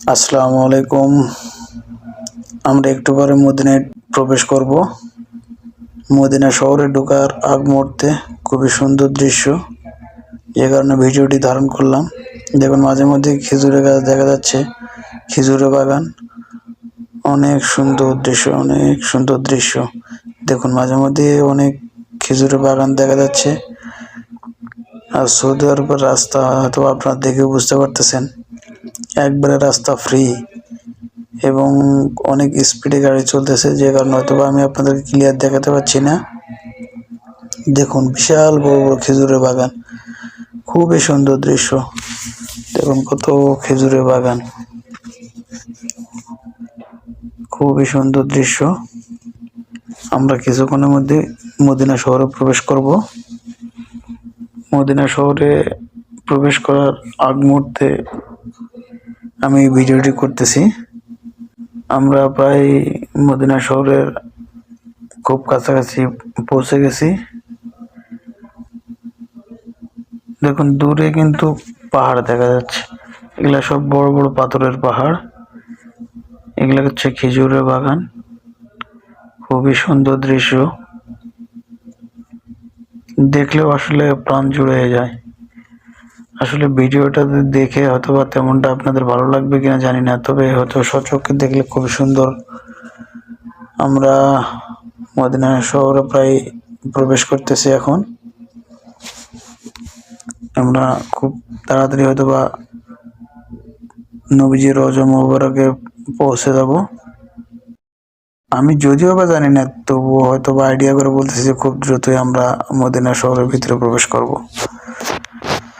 আসসালামু আলাইকুম। আমরা একটু পরে মদিনায় প্রবেশ করব। মদিনা শহরে ঢোকার আগ মুহূর্তে খুবই সুন্দর দৃশ্য। যে কারণে ভিডিওটি ধারণ করলাম। দেখুন, মাঝে মধ্যে খেজুরের গাছ দেখা যাচ্ছে। খেজুরের বাগান। অনেক সুন্দর দৃশ্য, অনেক সুন্দর দৃশ্য। দেখুন, মাঝে মধ্যে অনেক খেজুরের বাগান দেখা যাচ্ছে। আর সৌদি আরবের রাস্তা হয়তো আপনারা দেখে বুঝতে পারতেছেন। একবারে রাস্তা ফ্রি এবং অনেক স্পিডে গাড়ি চলতেছে, যে কারণে হয়তো আমি আপনাদেরকে ক্লিয়ার দেখাতে পারছি না। দেখুন, বিশাল বড় বড় খেজুরের বাগান। খুবই সুন্দর দৃশ্য। দেখুন, কত খেজুরের বাগান। খুবই সুন্দর দৃশ্য। আমরা কিছুক্ষণের মধ্যে মদিনা শহরে প্রবেশ করব। মদিনা শহরে প্রবেশ করার আগ মুহূর্তে আমি ভিডিওটি করতেছি। আমরা প্রায় মদিনা শহরের খুব কাছাকাছি পৌঁছে গেছি। দেখুন, দূরে কিন্তু পাহাড় দেখা যাচ্ছে। এগুলা সব বড় বড় পাথরের পাহাড়। এগুলা হচ্ছে খেজুরের বাগান। খুবই সুন্দর দৃশ্য। দেখলেও আসলে প্রাণ জুড়ে যায়। আসলে ভিডিওটা দেখে হয়তো বা তেমনটা আপনাদের ভালো লাগবে কিনা জানি না, তবে হয়তো সচক্ষে দেখলে খুব সুন্দর। আমরা মদিনা শহরে প্রায় প্রবেশ করতেছি এখন। আমরা খুব তাড়াতাড়ি হয়তো বা নবীজির রজা মোবারকে পৌঁছে যাব। আমি যদিও বা জানি না, তবুও হয়তো বা আইডিয়া করে বলতেছি যে খুব দ্রুতই আমরা মদিনা শহরের ভিতরে প্রবেশ করব।